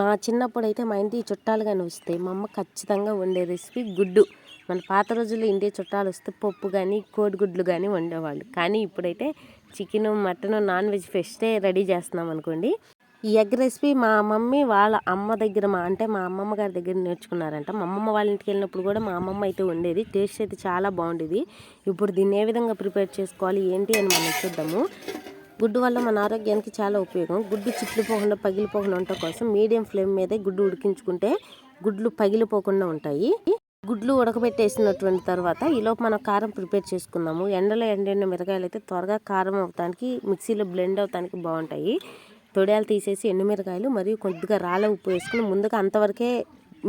మా చిన్నప్పుడు అయితే మా ఇంటికి చుట్టాలు కానీ వస్తే మా అమ్మ ఖచ్చితంగా వండే రెసిపీ గుడ్డు. మన పాత రోజుల్లో ఇంటి చుట్టాలు వస్తే పప్పు కానీ కోడిగుడ్లు కానీ వండేవాళ్ళు. కానీ ఇప్పుడైతే చికెన్ మటన్ నాన్ వెజ్ ఫెస్టే రెడీ చేస్తున్నాం అనుకోండి. ఈ ఎగ్ రెసిపీ మా మమ్మీ వాళ్ళ అమ్మ దగ్గర మా అంటే మా అమ్మమ్మ గారి దగ్గర నేర్చుకున్నారంట. మా అమ్మమ్మ వాళ్ళ ఇంటికి వెళ్ళినప్పుడు కూడా మా అమ్మమ్మ అయితే వండేది. టేస్ట్ అయితే చాలా బాగుండేది. ఇప్పుడు దీన్ని ఏ విధంగా ప్రిపేర్ చేసుకోవాలి ఏంటి అని మనం చూద్దాము. గుడ్డు వల్ల మన ఆరోగ్యానికి చాలా ఉపయోగం. గుడ్డు చిట్లిపోకుండా పగిలిపోకుండా ఉండటం కోసం మీడియం ఫ్లేమ్ మీదే గుడ్డు ఉడికించుకుంటే గుడ్లు పగిలిపోకుండా ఉంటాయి. గుడ్లు ఉడకబెట్టేసినటువంటి తర్వాత ఈలోపు మనం కారం ప్రిపేర్ చేసుకుందాము. ఎండలో ఎండిన మిరగాయలు అయితే త్వరగా కారం అవటానికి మిక్సీలో బ్లెండ్ అవటానికి బాగుంటాయి. తొడియాలు తీసేసి ఎండుమిరకాయలు మరియు కొద్దిగా రాళ్ళ ఉప్పు వేసుకుని ముందుగా అంతవరకే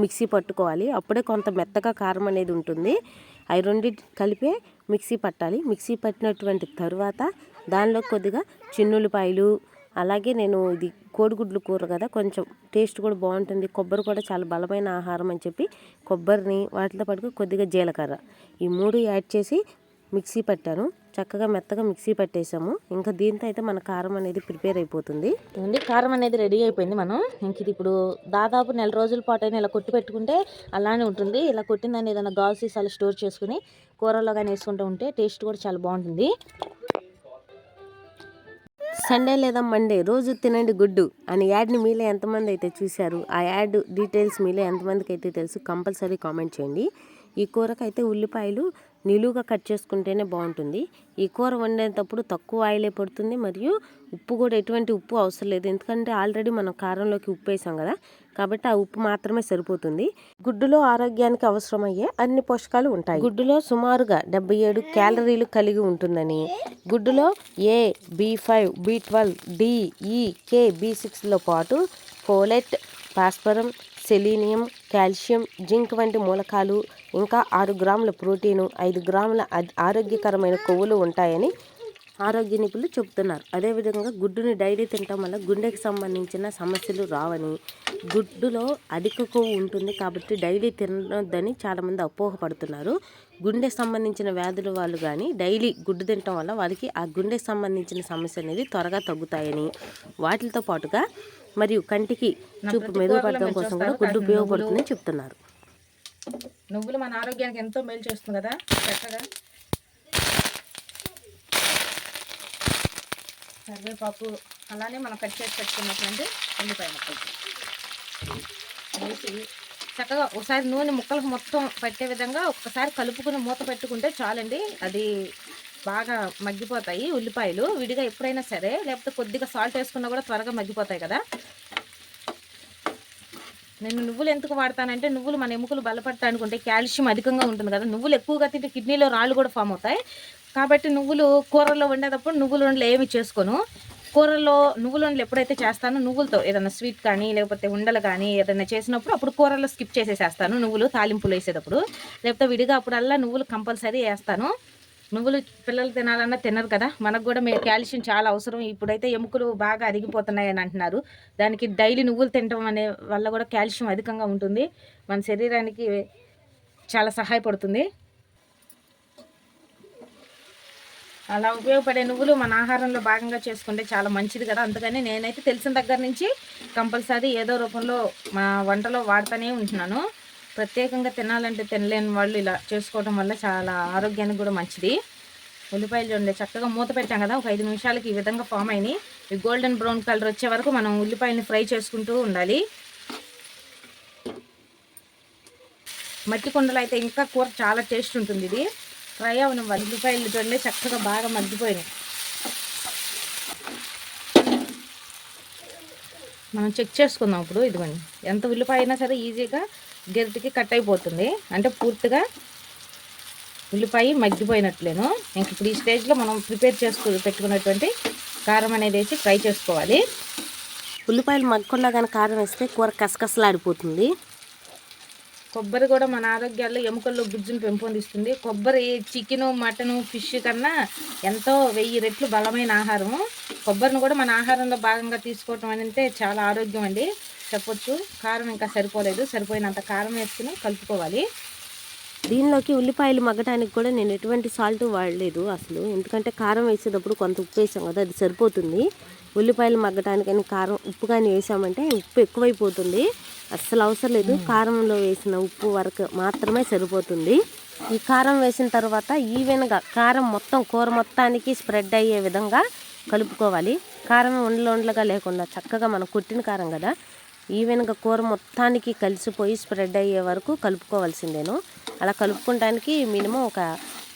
మిక్సీ పట్టుకోవాలి. అప్పుడే కొంత మెత్తగా కారం అనేది ఉంటుంది. అవి రెండు కలిపే మిక్సీ పట్టాలి. మిక్సీ పట్టినటువంటి తర్వాత దానిలో కొద్దిగా చిన్నులపాయలు అలాగే నేను ఇది కోడిగుడ్లు కూర కదా కొంచెం టేస్ట్ కూడా బాగుంటుంది. కొబ్బరి కూడా చాలా బలమైన ఆహారం అని చెప్పి కొబ్బరిని వాటితో పాటు కొద్దిగా జీలకర్ర. ఈ మూడు యాడ్ చేసి మిక్సీ పట్టాను. చక్కగా మెత్తగా మిక్సీ పట్టేసాము. ఇంకా దీంతో అయితే మన కారం అనేది ప్రిపేర్ అయిపోతుంది. ఉంది కారం అనేది రెడీ అయిపోయింది మనం. ఇంక ఇది ఇప్పుడు దాదాపు నెల రోజుల పాటు అయినా ఇలా కొట్టి పెట్టుకుంటే అలానే ఉంటుంది. ఇలా కొట్టిందని ఏదైనా గాల్సీస్ సీసాలు స్టోర్ చేసుకుని కూరలో కానీ వేసుకుంటూ ఉంటే టేస్ట్ కూడా చాలా బాగుంటుంది. సండే లేదా మండే రోజు తినండి గుడ్డు అని యాడ్ని మీలో ఎంతమంది అయితే చూశారు ఆ యాడ్ డీటెయిల్స్ మీలో ఎంతమందికి అయితే తెలుసు కంపల్సరీ కామెంట్ చేయండి. ఈ కూరకైతే ఉల్లిపాయలు నిలువుగా కట్ చేసుకుంటేనే బాగుంటుంది. ఈ కూర వండేటప్పుడు తక్కువ ఆయిలే పడుతుంది మరియు ఉప్పు కూడా ఎటువంటి ఉప్పు అవసరం లేదు. ఎందుకంటే ఆల్రెడీ మనం కారంలోకి ఉప్పు వేసాం కదా కాబట్టి ఆ ఉప్పు మాత్రమే సరిపోతుంది. గుడ్డులో ఆరోగ్యానికి అవసరమయ్యే అన్ని పోషకాలు ఉంటాయి. గుడ్డులో సుమారుగా డెబ్బై ఏడు క్యాలరీలు కలిగి ఉంటుందని గుడ్డులో A B five B twelve D E K B సిక్స్లో పాటు folate phosphorus selenium calcium zinc వంటి మూలకాలు ఇంకా ఆరు గ్రాముల ప్రోటీను ఐదు గ్రాముల ఆరోగ్యకరమైన కొవ్వులు ఉంటాయని ఆరోగ్య నిపుణులు చెబుతున్నారు. అదేవిధంగా గుడ్డుని డైలీ తినటం వల్ల గుండెకి సంబంధించిన సమస్యలు రావని గుడ్డులో అధిక కొవ్వు ఉంటుంది కాబట్టి డైలీ తినొద్దని చాలామంది అపోహపడుతున్నారు. గుండెకి సంబంధించిన వ్యాధుల వాళ్ళు కానీ డైలీ గుడ్డు తినటం వల్ల వాళ్ళకి ఆ గుండెకి సంబంధించిన సమస్య అనేది త్వరగా తగ్గుతాయని వాటితో పాటుగా మరియు కంటికి చూపు మెరుగుపడడం కోసం కూడా గుడ్డు ఉపయోగపడుతుందని చెప్తున్నారు. నువ్వులు మన ఆరోగ్యానికి ఎంతో మేలు చేస్తుంది కదా? చక్కగా. కరివేపాకు అలానే మనం కట్ చేసి పెట్టుకున్నటువంటి ఉల్లిపాయ ముక్కలు. వేసి చక్కగా ఒకసారి నూనె ముక్కలకు మొత్తం పట్టే విధంగా ఒక్కసారి కలుపుకుని మూత పెట్టుకుంటే చాలండి. అది బాగా మగ్గిపోతాయి ఉల్లిపాయలు. విడిగా ఎప్పుడైనా సరే లేకపోతే కొద్దిగా సాల్ట్ వేసుకున్నా కూడా త్వరగా మగ్గిపోతాయి కదా. నేను నువ్వులు ఎందుకు వాడతానంటే నువ్వులు మన ఎముకలు బలపడటానికి ఉంటే కాల్షియం అధికంగా ఉంటుంది కదా. నువ్వులు ఎక్కువగా తింటే కిడ్నీలో రాళ్ళు కూడా ఫామ్ అవుతాయి. కాబట్టి నువ్వులు కూరల్లో వండేటప్పుడు నువ్వుల వండలు ఏమి చేసుకోను. కూరల్లో నువ్వుల వండలు ఎప్పుడైతే చేస్తానో నువ్వులతో ఏదైనా స్వీట్ కానీ లేకపోతే ఉండలు కానీ ఏదైనా చేసినప్పుడు అప్పుడు కూరల్లో స్కిప్ చేసేసేస్తాను నువ్వులు తాలింపులు వేసేటప్పుడు. లేకపోతే విడిగా అప్పుడల్లా నువ్వులు కంపల్సరీ వేస్తాను. నువ్వులు పిల్లలు తినాలన్నా తినరు కదా. మనకు కూడా మీ కాల్షియం చాలా అవసరం. ఇప్పుడైతే ఎముకలు బాగా అరిగిపోతున్నాయి అని అంటున్నారు. దానికి డైలీ నువ్వులు తినడం అనే వల్ల కూడా కాల్షియం అధికంగా ఉంటుంది. మన శరీరానికి చాలా సహాయపడుతుంది. అలా ఉపయోగపడే నువ్వులు మన ఆహారంలో భాగంగా చేసుకుంటే చాలా మంచిది కదా. అందుకని నేనైతే తెలిసిన దగ్గర నుంచి కంపల్సరీ ఏదో రూపంలో మా వంటలో వాడుతూనే ఉంటున్నాను. ప్రత్యేకంగా తినాలంటే తినలేని వాళ్ళు ఇలా చేసుకోవడం వల్ల చాలా ఆరోగ్యానికి కూడా మంచిది. ఉల్లిపాయలు చూడండి చక్కగా మూత పెట్టాం కదా ఒక ఐదు నిమిషాలకి ఈ విధంగా ఫామ్ అయినాయి. ఈ గోల్డెన్ బ్రౌన్ కలర్ వచ్చే వరకు మనం ఉల్లిపాయలను ఫ్రై చేసుకుంటూ ఉండాలి. మట్టి కొండలు అయితే ఇంకా కూర చాలా టేస్ట్ ఉంటుంది ఇది. ఫ్రై అవును ఉల్లిపాయలు చూడండి చక్కగా బాగా మగ్గిపోయినాయి. మనం చెక్ చేసుకుందాం ఇప్పుడు ఇదిగోండి. ఎంత ఉల్లిపాయ అయినా సరే ఈజీగా గెరిటికి కట్ అయిపోతుంది. అంటే పూర్తిగా ఉల్లిపాయ మగ్గిపోయినట్లేను. ఇంక ఇప్పుడు ఈ స్టేజ్లో మనం ప్రిపేర్ చేసుకు పెట్టుకున్నటువంటి కారం అనేది వేసి ఫ్రై చేసుకోవాలి. ఉల్లిపాయలు మగ్గకుండా కానీ కారం వేస్తే కూర కసకసలాడిపోతుంది. కొబ్బరి కూడా మన ఆరోగ్యాల్లో ఎముకల్లో గుజ్జును పెంపొందిస్తుంది. కొబ్బరి చికెను మటను ఫిష్ కన్నా ఎంతో వెయ్యి రెట్లు బలమైన ఆహారము. కొబ్బరిని కూడా మన ఆహారంలో భాగంగా తీసుకోవటం అంటే చాలా ఆరోగ్యం అండి. చెప్పొచ్చు కారం ఇంకా సరిపోలేదు. సరిపోయినంత కారం వేసుకుని కలుపుకోవాలి. దీనిలోకి ఉల్లిపాయలు మగ్గటానికి కూడా నేను ఎటువంటి సాల్ట్ వాడలేదు అసలు. ఎందుకంటే కారం వేసేటప్పుడు కొంత ఉప్పు వేసాం కదా అది సరిపోతుంది. ఉల్లిపాయలు మగ్గటానికని కారం ఉప్పు కానీ వేసామంటే ఉప్పు ఎక్కువైపోతుంది. అస్సలు అవసరం లేదు. కారంలో వేసిన ఉప్పు వరకు మాత్రమే సరిపోతుంది. ఈ కారం వేసిన తర్వాత ఈవెన్గా కారం మొత్తం కూర మొత్తానికి స్ప్రెడ్ అయ్యే విధంగా కలుపుకోవాలి. కారం ఉండలు ఉండలుగా లేకుండా చక్కగా మనం కొట్టిన కారం కదా ఈవెన్గా కూర మొత్తానికి కలిసిపోయి స్ప్రెడ్ అయ్యే వరకు కలుపుకోవాల్సిందేను. అలా కలుపుకోవడానికి మినిమం ఒక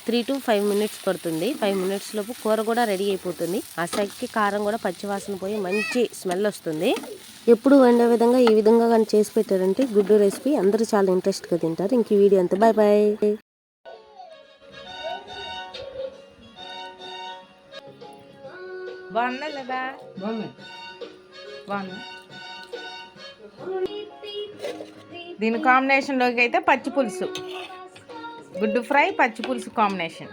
త్రీ టు ఫైవ్ మినిట్స్ పడుతుంది. ఫైవ్ మినిట్స్ లోపు కూర కూడా రెడీ అయిపోతుంది. ఆ సైడ్కి కారం కూడా పచ్చివాసన పోయి మంచి స్మెల్ వస్తుంది. ఎప్పుడు వండే విధంగా ఈ విధంగా కానీ చేసి పెట్టారంటే గుడ్డు రెసిపీ అందరూ చాలా ఇంట్రెస్ట్గా తింటారు. ఇంక ఈ వీడియో అంతా. బాయ్ బాయ్ లేదా? దీని కాంబినేషన్లోకి అయితే పచ్చి పులుసు. గుడ్డు ఫ్రై పచ్చి పులుసు కాంబినేషన్